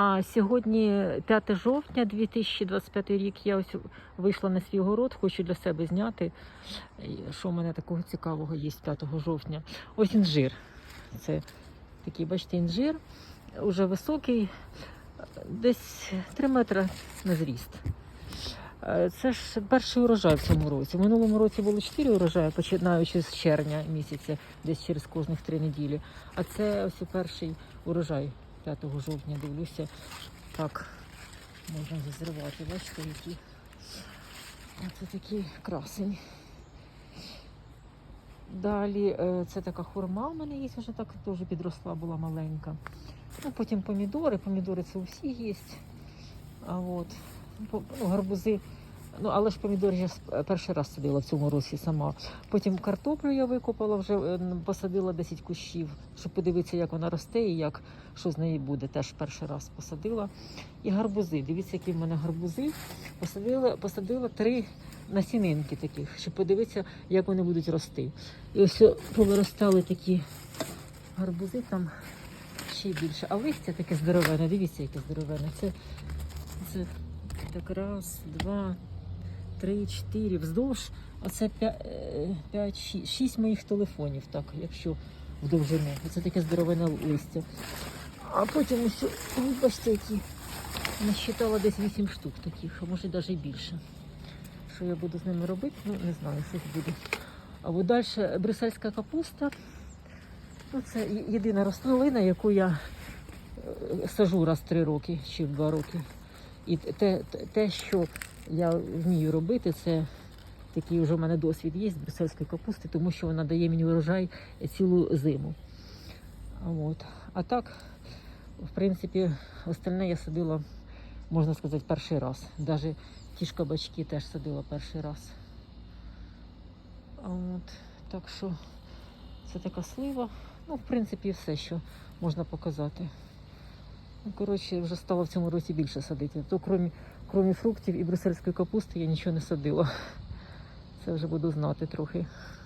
А сьогодні 5 жовтня 2025 рік. Я ось вийшла на свій город, хочу для себе зняти, що в мене такого цікавого є 5 жовтня. Ось інжир. Це такий, бачите, інжир, уже високий, десь 3 метри на зріст. Е, Це ж перший урожай в цьому році. В минулому році було 4 урожаї, починаючи з червня місяця, десь через кожних 3 неділі. А це ось перший урожай 5 жовтня. Дивлюся, так можна зазривати. Бачите, які. Оце такий красень. Далі е, це така хурма в мене є, вже так теж підросла, була маленька. Ну, потім помідори. Помідори це у всіх є. А от ну, гарбузи. Ну, але ж помідори я перший раз садила в цьому році сама. Потім картоплю я викопала, вже е, посадила 10 кущів, щоб подивитися, як вона росте і як, що з неї буде. Теж перший раз посадила. І гарбузи. Дивіться, які в мене гарбузи. Посадила, посадила три насінинки таких, щоб подивитися, як вони будуть рости. І ось повиростали такі гарбузи там ще більше. А листя таке здоровене, дивіться, яке здоровене. Це, це так раз, два, три, чотири. Вздовж. Оце п'ять, е, п'ять, шість, шість моїх телефонів, так, якщо в довжину. Оце таке здоровене листя. А потім ось, ой, бачите, які. Насчитала десь вісім штук таких, а може навіть більше. Що я буду з ними робити, ну не знаю, щось буде. А от далі брюссельська капуста. Ну, це єдина рослина, яку я е, сажу раз в три роки чи в два роки. І те, те- що я вмію робити, це такий вже в мене досвід є з брюссельської капусти, тому що вона дає мені урожай цілу зиму. От. А так, в принципі, остальне я садила, можна сказати, перший раз. Навіть ті ж кабачки теж садила перший раз. От. Так що це така слива. Ну, в принципі, все, що можна показати. Ну, коротше, вже стало в цьому році більше садити. То крім, крім фруктів і брюссельської капусти я нічого не садила. Це вже буду знати трохи.